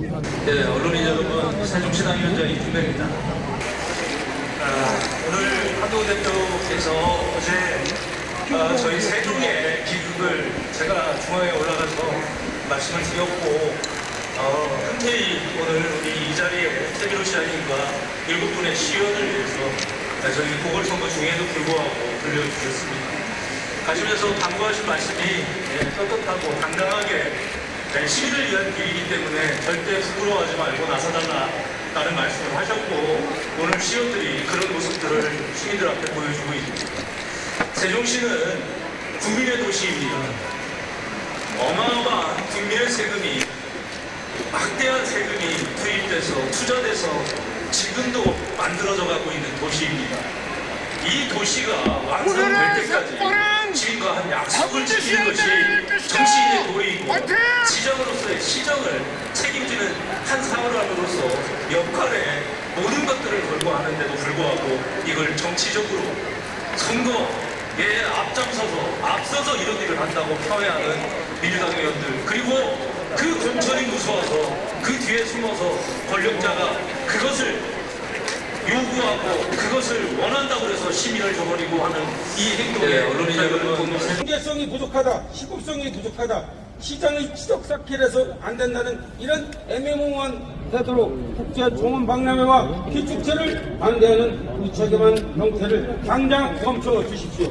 네, 언론인 여러분, 세종시당 위원장 이준배입니다. 아, 오늘 한동훈 대표께서 어제 아, 저희 세종의 비극을 제가 중앙에 올라가서 말씀을 드렸고 어, 흔쾌히 오늘 우리 이 자리에 태비로 시장님과 일곱 분의 시의원을 위해서 아, 저희 보궐선거 중에도 불구하고 불려주셨습니다. 가시면서 당부하신 말씀이 예, 떳떳하고 당당하게 예, 시민을 위한 길이기 때문에 절대 부끄러워하지 말고 나서달라라는 말씀을 하셨고 오늘 시의원들이 그런 모습들을 시민들 앞에 보여주고 있습니다. 세종시는 국민의 도시입니다. 어마어마한 국민의 세금이 막대한 세금이 투입돼서 투자돼서 지금도 만들어져 가고 있는 도시입니다. 이 도시가 완성될 때까지 시민과 한 약속을 지키는 것이 정치인의 도리이고 시정으로서의 시정을 책임지는 한 사람으로서 역할에 모든 것들을 걸고 하는데도 불구하고 이걸 정치적으로 선거에 앞장서서 앞서서 이런 일을 한다고 폄훼하는 민주당 의원들 그리고 그 공천이 무서워서 그 뒤에 숨어서 권력자가 그것을 요구하고 그것을 원한다고 해서 시민을 저버리고 하는 이 행동에 언론인 여러분 경제성이 부족하다, 시급성이 부족하다, 시장의 지적 쌓기라서 안 된다는 이런 애매모호한 태도로 국제 종원 박람회와 기축제를 반대하는 무책임한 형태를 당장 멈춰 주십시오.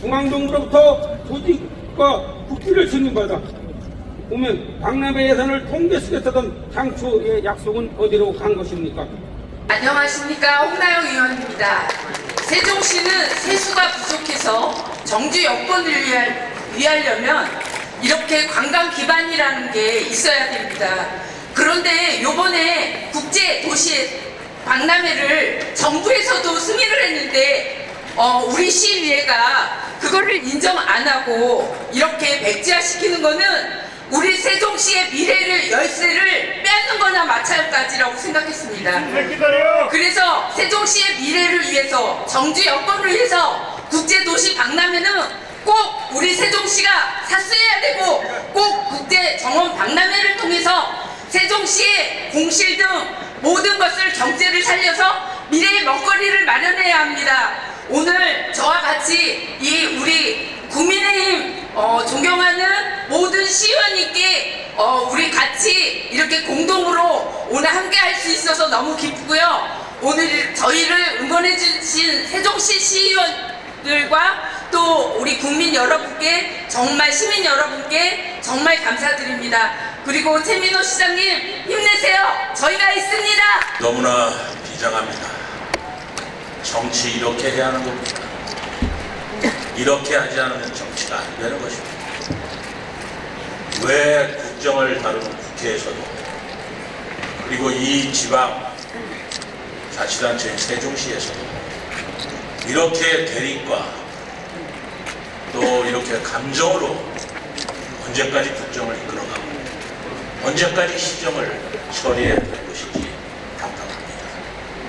중앙정부로부터 조직과 국기를 승인받아 오면 박람회 예산을 통제 쓰겠다던 당초의 약속은 어디로 간 것입니까? 안녕하십니까 홍나영 의원입니다. 세종시는 세수가 부족해서 정주 여건을 위하려면 이렇게 관광 기반이라는 게 있어야 됩니다. 그런데 요번에 국제 도시 박람회를 정부에서도 승인을 했는데 어, 우리 시의회가 그거를 인정 안 하고 이렇게 백지화시키는 거는 우리 세종시의 미래를 열쇠를 빼앗는 거나 마찬가지라고 생각했습니다. 그래서 세종시의 미래를 위해서 정주 여건을 위해서 국제도시 박람회는 꼭 우리 세종시가 샀어야 되고 꼭 국제 정원 박람회를 통해서 세종시의 공실 등 모든 것을 경제를 살려서 미래의 먹거리를 마련해야 합니다. 오늘 저와 같이 이 우리 국민의힘 어, 존경하는 모든 시의원님께 어, 우리 같이 이렇게 공동으로 오늘 함께 할 수 있어서 너무 기쁘고요. 오늘 저희를 응원해 주신 세종시 시의원들과 또 국민 여러분께 정말 시민 여러분께 정말 감사드립니다. 그리고 최민호 시장님 힘내세요. 저희가 있습니다. 너무나 비장합니다. 정치 이렇게 해야 하는 겁니다. 이렇게 하지 않으면 정치가 안 되는 것입니다. 왜 국정을 다루는 국회에서도 그리고 이 지방 자치단체 세종시에서도 이렇게 대립과 또 이렇게 감정으로 언제까지 국정을 이끌어가고 언제까지 시정을 처리해야 될 것인지